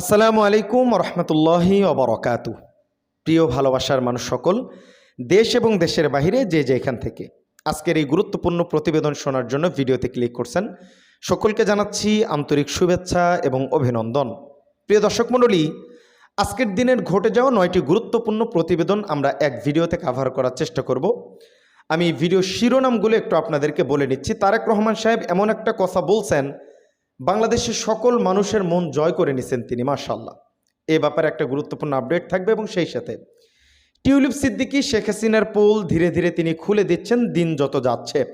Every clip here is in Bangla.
আসসালামু আলাইকুম রহমতুল্লাহি অবরকাতু প্রিয় ভালোবাসার মানুষ সকল, দেশ এবং দেশের বাহিরে যে যেখান থেকে আজকের এই গুরুত্বপূর্ণ প্রতিবেদন শোনার জন্য ভিডিওতে ক্লিক করছেন, সকলকে জানাচ্ছি আন্তরিক শুভেচ্ছা এবং অভিনন্দন। প্রিয় দর্শক মণ্ডলী, আজকের দিনের ঘটে যাওয়া নয়টি গুরুত্বপূর্ণ প্রতিবেদন আমরা এক ভিডিওতে কাভার করার চেষ্টা করব। আমি ভিডিও শিরোনামগুলো একটু আপনাদেরকে বলে নিচ্ছি। তারেক রহমান সাহেব এমন একটা কথা বলছেন বাংলাদেশের সকল মানুষের মন জয় করে নিছেন তিনি মাশাল্লাহ এ ব্যাপারে একটা গুরুত্বপূর্ণ আপডেট থাকবে এবং সেই সাথে টিউলিপ সিদ্দিকী, শেখ হাসিনার পোল ধীরে ধীরে তিনি খুলে দিচ্ছেন, দিন যত যাচ্ছে।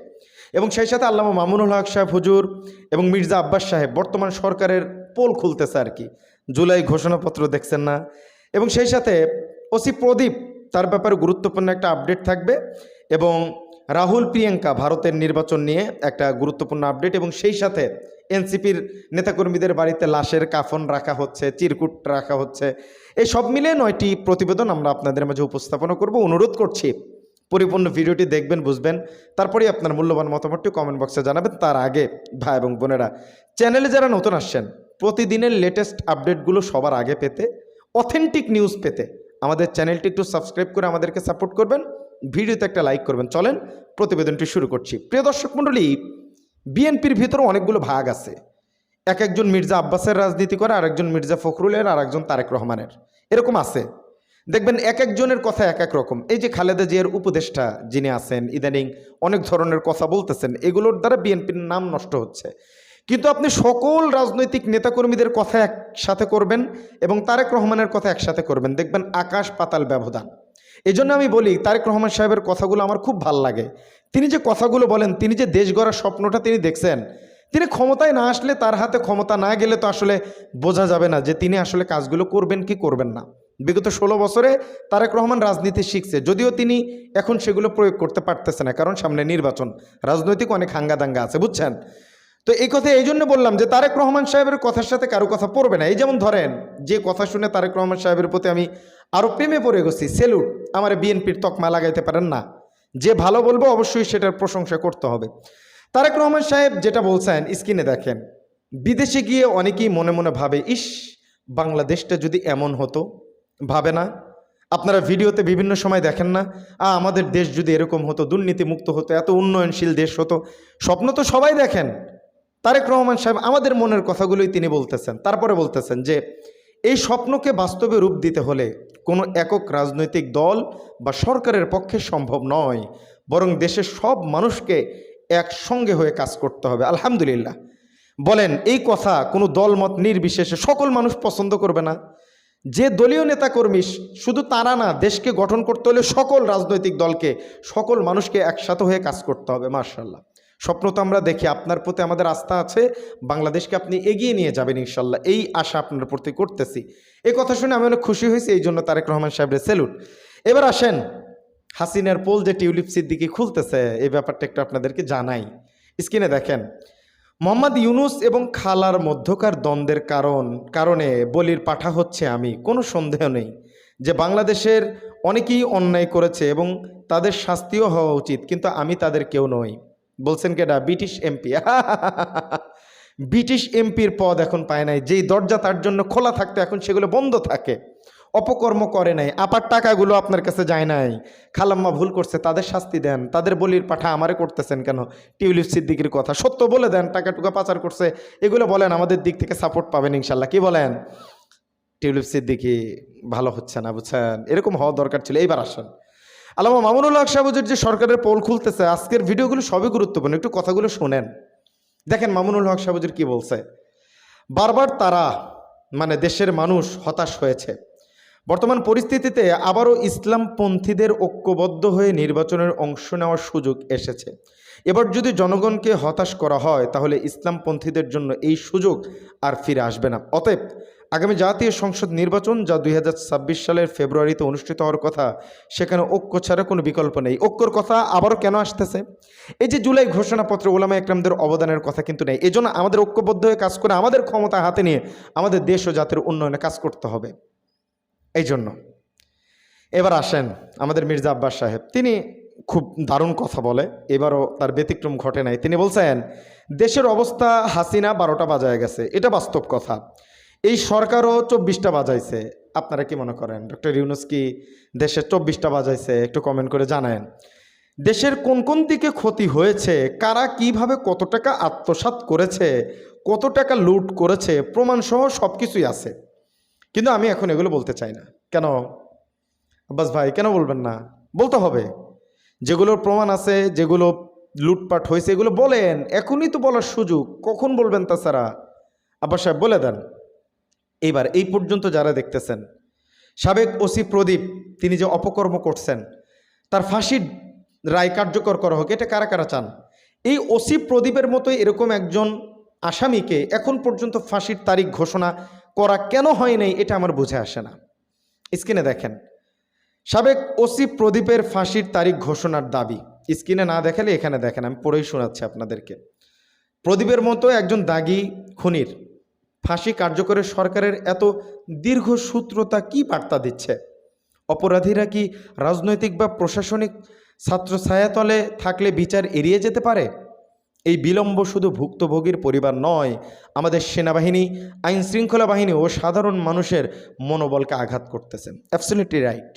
এবং সেই সাথে আল্লামা মামুনুল হক সাহেব হুজুর এবং মির্জা আব্বাস সাহেব, বর্তমান সরকারের পোল খুলতেছে আর কি। জুলাই ঘোষণাপত্র দেখছেন না। এবং সেই সাথে ওসি প্রদীপ, তার ব্যাপারে গুরুত্বপূর্ণ একটা আপডেট থাকবে এবং রাহুল প্রিয়াঙ্কা ভারতের নির্বাচন নিয়ে একটা গুরুত্বপূর্ণ আপডেট এবং সেই সাথে এনসিপির নেতাকর্মীদের বাড়িতে লাশের কাফন রাখা হচ্ছে, চিরকুট রাখা হচ্ছে। এই সব মিলে নয়টি প্রতিবেদন আমরা আপনাদের মাঝে উপস্থাপনা করব। অনুরোধ করছি, পরিপূর্ণ ভিডিওটি দেখবেন, বুঝবেন। তারপরেই আপনার মূল্যবান মতামতটি কমেন্ট বক্সে জানাবেন। তার আগে ভাই এবং বোনেরা চ্যানেলে যারা নতুন আসছেন, প্রতিদিনের লেটেস্ট আপডেটগুলো সবার আগে পেতে অথেন্টিক নিউজ পেতে আমাদের চ্যানেলটি একটু সাবস্ক্রাইব করে আমাদেরকে সাপোর্ট করবেন। ভিডিওতে একটা লাইক করবেন। চলেন প্রতিবেদনটি শুরু করছি। প্রিয় দর্শক মণ্ডলী, বিএনপির ভিতরে অনেকগুলো ভাগ আছে। এক একজন মির্জা আব্বাসের রাজনীতি করে আর একজন মির্জা ফখরুলের আর একজন তারেক রহমানের। এরকম আছে। দেখবেন এক একজনের কথা এক এক রকম। এই যে খালেদা জিয়ার উপদেষ্টা যিনি আছেন, ইদানিং অনেক ধরনের কথা বলতেছেন, এগুলোর দ্বারা বিএনপির নাম নষ্ট হচ্ছে। কিন্তু আপনি সকল রাজনৈতিক নেতাকর্মীদের কথা একসাথে করবেন এবং তারেক রহমানের কথা একসাথে করবেন। দেখবেন আকাশ পাতাল ব্যবধান। এই জন্য আমি বলি, তারেক রহমান সাহেবের কথাগুলো আমার খুব ভালো লাগে। তিনি যে কথাগুলো বলেন, তিনি যে দেশ গড়ার স্বপ্নটা তিনি দেখছেন, তিনি ক্ষমতায় না আসলে তার হাতে ক্ষমতা না গেলে তো আসলে বোঝা যাবে না যে তিনি আসলে কাজগুলো করবেন কি করবেন না। বিগত ষোলো বছরে তারেক রহমান রাজনীতি শিখছে, যদিও তিনি এখন সেগুলো প্রয়োগ করতে পারতেছে না, কারণ সামনে নির্বাচন, রাজনৈতিক অনেক হাঙ্গাদাঙ্গা আছে, বুঝছেন? তো এই কথা এই জন্য বললাম যে তারেক রহমান সাহেবের কথার সাথে কারও কথা পড়বে না। এই যেমন ধরেন, যে কথা শুনে তারেক রহমান সাহেবের প্রতি আমি আরও প্রেমে পড়ে গেছি, সেলুট, আমার বিএনপির তকমা লাগাইতে পারেন না। যে ভালো বলব অবশ্যই সেটার প্রশংসা করতে হবে। তারেক রহমান সাহেব যেটা বলছেন, স্ক্রিনে দেখেন, বিদেশে গিয়ে অনেকেই মনে মনে ভাবে, ইস, বাংলাদেশটা যদি এমন হতো? ভাবে না। আপনারা ভিডিওতে বিভিন্ন সময় দেখেন না আমাদের দেশ যদি এরকম হতো, দুর্নীতিমুক্ত হতো, এত উন্নয়নশীল দেশ হতো। স্বপ্ন তো সবাই দেখেন। তারেক রহমান সাহেব আমাদের মনের কথাগুলোই তিনি বলতেছেন। তারপরে বলতেছেন যে, এই স্বপ্নকে বাস্তবে রূপ দিতে হলে কোনো একক রাজনৈতিক দল বা সরকারের পক্ষে সম্ভব নয়। বরং দেশের সব মানুষকে একসঙ্গে হয়ে কাজ করতে হবে। আলহামদুলিল্লাহ। বলেন, এই কথা কোনো দলমত নির্বিশেষে সকল মানুষ পছন্দ করবে না। যে দলীয় নেতাকর্মী শুধু তারা না, দেশকে গঠন করতে হলে সকল রাজনৈতিক দলকে, সকল মানুষকে একসাথে হয়ে কাজ করতে হবে মার্শাল্লাহ স্বপ্ন তো আমরা দেখি, আপনার প্রতি আমাদের আস্থা আছে, বাংলাদেশকে আপনি এগিয়ে নিয়ে যাবেন ইনশাল্লাহ, এই আশা আপনার প্রতি করতেছি। এই কথা শুনে আমি অনেক খুশি হয়েছি, এই জন্য তারেক রহমান সাহেবের সেলুট এবার আসেন, হাসিনার পোল যে টিউলিপ সিদ্দিকি খুলতেছে, এই ব্যাপারটা একটু আপনাদেরকে জানাই। স্ক্রিনে দেখেন, মোহাম্মদ ইউনুস এবং খালার মধ্যকার দ্বন্দ্বের কারণ, কারণে বলির পাঠা হচ্ছে আমি, কোনো সন্দেহ নেই। যে বাংলাদেশের অনেকেই অন্যায় করেছে এবং তাদের শাস্তিও হওয়া উচিত, কিন্তু আমি তাদের কেউ নই। বলছেন কেডা ব্রিটিশ এমপি ব্রিটিশ এমপির পদ এখন পায় নাই। যেই দরজা তার জন্য খোলা থাকতে, এখন সেগুলো বন্ধ থাকে। অপকর্ম করে নাই। আপার টাকাগুলো আপনার কাছে যায় নাই। খালাম্মা ভুল করছে, তাদের শাস্তি দেন। তাদের বলির পাঠা আমারে করতেছেন কেন? টিউলিপ সিদ্দিকির কথা। সত্য বলে দেন টাকা টুকা পাচার করছে। এগুলো বলেন, আমাদের দিক থেকে সাপোর্ট পাবেন ইনশাল্লাহ। কি বলেন? টিউলিপ সিদ্দিকি ভালো হচ্ছে না, বুঝছেন? এরকম হওয়া দরকার ছিল। এইবার আসেন। আলামা মামুনুল হক সাহেবুজুর যে সরকারের পোল খুলতেছে, আজকের ভিডিওগুলো সবই গুরুত্বপূর্ণ। একটু কথাগুলো শোনেন। দেখেন মামুনুল হক সাহেবুজুর কি বলছে? বারবার তারা মানে দেশের মানুষ হতাশ হয়েছে। বর্তমান পরিস্থিতিতে আবারও ইসলামপন্থীদের ঐক্যবদ্ধ হয়ে নির্বাচনের অংশ নেওয়ার সুযোগ এসেছে। এবার যদি জনগণকে হতাশ করা হয়, তাহলে ইসলামপন্থীদের জন্য এই সুযোগ আর ফিরে আসবে না। অতএব আগামী জাতীয় সংসদ নির্বাচন যা দুই হাজার ছাব্বিশ সালের ফেব্রুয়ারিতে অনুষ্ঠিত হওয়ার কথা, সেখানে ঐক্য ছাড়া কোনো বিকল্প নেই। ঐক্যর কথা আবারও কেন আসতেছে? এই যে জুলাই ঘোষণাপত্র ওলামা একরামদের অবদানের কথা কিন্তু নেই। এজন্য আমাদের ঐক্যবদ্ধ হয়ে কাজ করে, আমাদের ক্ষমতা হাতে নিয়ে আমাদের দেশ ও জাতির উন্নয়নে কাজ করতে হবে। এই জন্য। এবার আসেন আমাদের মির্জা আব্বাস সাহেব। তিনি খুব দারুণ কথা বলে, এবারও তার ব্যতিক্রম ঘটে নাই। তিনি বলছেন, দেশের অবস্থা হাসিনা বারোটা বাজায় গেছে। এটা বাস্তব কথা। এই সরকারও চব্বিশটা বাজাইছে। আপনারা কি মনে করেন? ডক্টর ইউনুস কি দেশের চব্বিশটা বাজাইছে? একটু কমেন্ট করে জানায়েন। দেশের কোন কোন দিকে ক্ষতি হয়েছে? কারা কীভাবে কত টাকা আত্মসাৎ করেছে? কত টাকা লুট করেছে? প্রমাণসহ সব কিছুই আছে। কিন্তু আমি এখন এগুলো বলতে চাই না। কেন? আব্বাস ভাই, কেন বলবেন না? বলতে হবে। যেগুলোর প্রমাণ আছে, যেগুলো লুটপাট হয়েছে, এগুলো বলেন। এখনই তো বলার সুযোগ। কখন বলবেন তাছাড়া? আব্বাস সাহেব বলে দেন। এইবার এই পর্যন্ত যারা দেখতেছেন, সাবেক ওসি প্রদীপ, তিনি যে অপকর্ম করছেন, তার ফাঁসির রায় কার্যকর করা হোক, এটা কারা কারা চান? এই ওসি প্রদীপের মতোই এরকম একজন আসামিকে এখন পর্যন্ত ফাঁসির তারিখ ঘোষণা করা কেন হয় নাই, এটা আমার বুঝে আসে না। স্ক্রিনে দেখেন, সাবেক ওসি প্রদীপের ফাঁসির তারিখ ঘোষণার দাবি। স্ক্রিনে না দেখালে এখানে দেখেন, আমি পড়েই শোনাচ্ছি আপনাদেরকে। প্রদীপের মতো একজন দাগি খুনির ফাঁসি কার্যকরের সরকারের এত দীর্ঘ সূত্রতা কি বার্তা দিচ্ছে? অপরাধীরা কি রাজনৈতিক বা প্রশাসনিক ছাত্র ছায়াতলে থাকলে বিচার এড়িয়ে যেতে পারে? এই বিলম্ব শুধু ভুক্তভোগীর পরিবার নয়, আমাদের সেনাবাহিনী আইন শৃঙ্খলা বাহিনী ও সাধারণ মানুষের মনোবলকে আঘাত করতেছেন অ্যাবসলিউটলি রাইট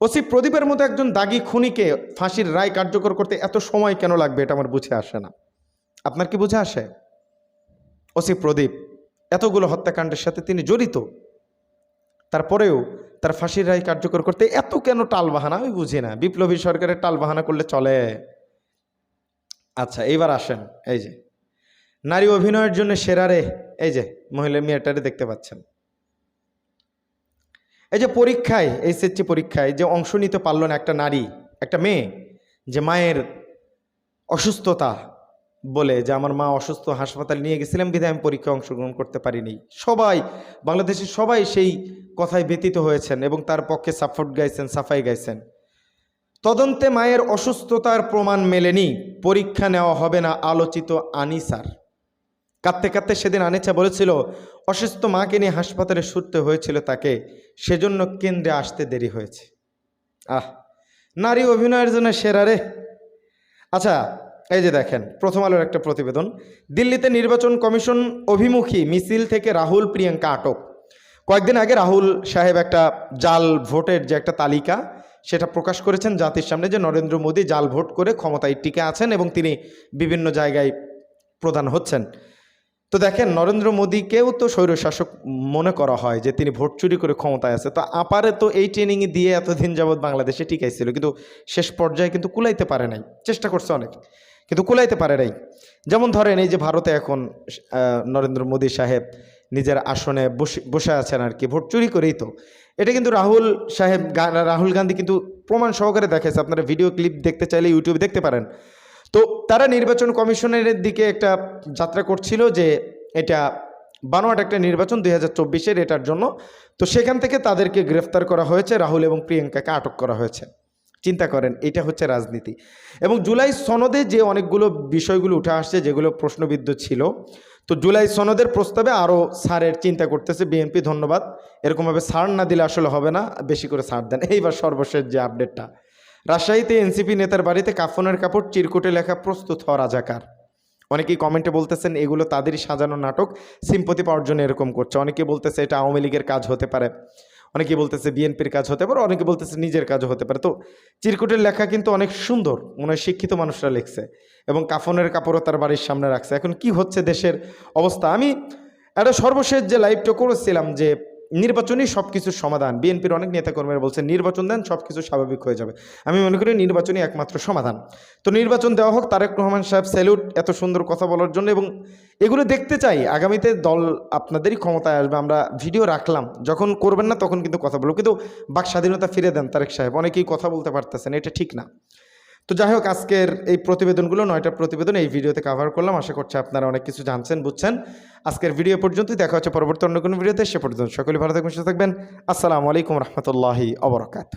ওসি প্রদীপের মতো একজন দাগি খুনিকে ফাঁসির রায় কার্যকর করতে এত সময় কেন লাগবে এটা আমার বুঝে আসে না। আপনার কি বুঝে আসে? ওসি প্রদীপ এতগুলো হত্যাকাণ্ডের সাথে তিনি জড়িত। তারপরেও তার ফাঁসির রায় কার্যকর করতে এত কেন টালবাহানা আমি বুঝি না। বিপ্লবী সরকারের টালবাহানা করলে চলে। আচ্ছা এইবার আসেন, এই যে। নারী অভিনয়ের জন্য সেরারে এই যে মহিলা মেয়েটারে দেখতে পাচ্ছেন। এই যে পরীক্ষায়, এইচএসসি পরীক্ষায় যে অংশ নিতে পারল না একটা নারী, একটা মেয়ে, যে মায়ের অসুস্থতা বলে যে, আমার মা অসুস্থ, হাসপাতালে নিয়ে গেছিলাম বিধায় আমি পরীক্ষায় অংশগ্রহণ করতে পারিনি। সবাই, বাংলাদেশের সবাই সেই কথায় ব্যতীত হয়েছেন এবং তার পক্ষে সাপোর্ট গাইছেন, সাফাই গাইছেন। তদন্তে মায়ের অসুস্থতার প্রমাণ মেলেনি। পরীক্ষা নেওয়া হবে না, আলোচিত আনিসার। কাঁদতে কাঁদতে সেদিন আনিচা বলেছিল, অসুস্থ মাকে নিয়ে হাসপাতালে ছুটতে হয়েছিল তাকে, সেজন্য কেন্দ্রে আসতে দেরি হয়েছে। আহ, নারী অভিনয়ের জন্য সেরা রে। আচ্ছা এই যে দেখেন, প্রথম আলোর একটা প্রতিবেদন। দিল্লিতে নির্বাচন কমিশন অভিমুখী মিছিল থেকে রাহুল, প্রিয়াঙ্কা আটক। কয়েকদিন আগে রাহুল সাহেব একটা জাল ভোটের যে একটা তালিকা, সেটা প্রকাশ করেছেন জাতির সামনে যে নরেন্দ্র মোদী জাল ভোট করে ক্ষমতায় টিকে আছেন এবং তিনি বিভিন্ন জায়গায় প্রদান হচ্ছেন। তো দেখেন, নরেন্দ্র মোদীকেও তো স্বৈরশাসক মনে করা হয় যে তিনি ভোট চুরি করে ক্ষমতায় আছে। তো আপারে তো এই ট্রেনিংয়ে দিয়ে এতদিন যাবৎ বাংলাদেশে টিকাইছিল, কিন্তু শেষ পর্যায়ে কিন্তু কুলাইতে পারে নাই। চেষ্টা করছে অনেক। কিন্তু কুলাইতে পারে নাই। যেমন ধরেন এই যে ভারতে এখন নরেন্দ্র মোদী সাহেব নিজের আসনে বসে বসে আছেন আর কি, ভোট চুরি করেই তো। এটা কিন্তু রাহুল সাহেব রাহুল গান্ধী কিন্তু প্রমাণ সহকারে দেখেছে। আপনারা ভিডিও ক্লিপ দেখতে চাইলে ইউটিউবে দেখতে পারেন। তো তারা নির্বাচন কমিশনের দিকে একটা যাত্রা করছিল যে এটা বানোয়াট একটা নির্বাচন দুই হাজার চব্বিশের এটার জন্য। তো সেখান থেকে তাদেরকে গ্রেফতার করা হয়েছে, রাহুল এবং প্রিয়াঙ্কাকে আটক করা হয়েছে। চিন্তা করেন, এটা হচ্ছে রাজনীতি। এবং জুলাই সনদে যে অনেকগুলো বিষয়গুলো উঠে আসছে, যেগুলো প্রশ্নবিদ্ধ ছিল, তো জুলাই সনদের প্রস্তাবে আরও সারের চিন্তা করতেছে, বিএনপি ধন্যবাদ, এরকমভাবে সার না দিলে আসলে হবে না, বেশি করে সার দেন। এইবার সর্বশেষ যে আপডেটটা, রাজশাহীতে এনসিপি নেতার বাড়িতে কাফনের কাপড় চিরকুটে লেখা প্রস্তুত হওয়া রাজাকার অনেকেই কমেন্টে বলতেছেন, এগুলো তাদেরই সাজানো নাটক, সিম্পতি পাওয়ার জন্য এরকম করছে। অনেকে বলতেছে, এটা আওয়ামী লীগের কাজ হতে পারে। অনেকে বলতেছে বিএনপির কাজ হতে পারে, অনেকে বলতেছে নিজের কাজও হতে পারে। তো চিরকুটের লেখা কিন্তু অনেক সুন্দর, মনে শিক্ষিত মানুষরা লিখছে এবং কাফনের কাপড়ও তার বাড়ির সামনে রাখছে। এখন কি হচ্ছে দেশের অবস্থা? আমি একটা সর্বশেষ যে লাইভটা করেছিলাম যে নির্বাচনই সব কিছুর সমাধান। বিএনপির অনেক নেতাকর্মীরা বলছে, নির্বাচন দেন সব কিছু স্বাভাবিক হয়ে যাবে। আমি মনে করি নির্বাচনই একমাত্র সমাধান। তো নির্বাচন দেওয়া হোক, তারেক রহমান সাহেব স্যালুট এত সুন্দর কথা বলার জন্য এবং এগুলো দেখতে চাই। আগামীতে দল আপনাদেরই ক্ষমতায় আসবে, আমরা ভিডিও রাখলাম। যখন করবেন না, তখন কিন্তু কথা বলব। কিন্তু বাক স্বাধীনতা ফিরে দেন তারেক সাহেব। অনেকেই কথা বলতে পারতেছেন, এটা ঠিক না। তো যাই হোক আজকের এই প্রতিবেদনগুলো, নয়টা প্রতিবেদন এই ভিডিওতে কাভার করলাম। আশা করছি আপনারা অনেক কিছু জানছেন, বুঝছেন। আজকের ভিডিও পর্যন্তই, দেখা হচ্ছে পরবর্তী অন্য কোনো ভিডিওতে। সে পর্যন্ত সকলে ভালো থাকবেন, সুস্থ থাকবেন। আসসালামু আলাইকুম রহমতুল্লাহি অবরাকাত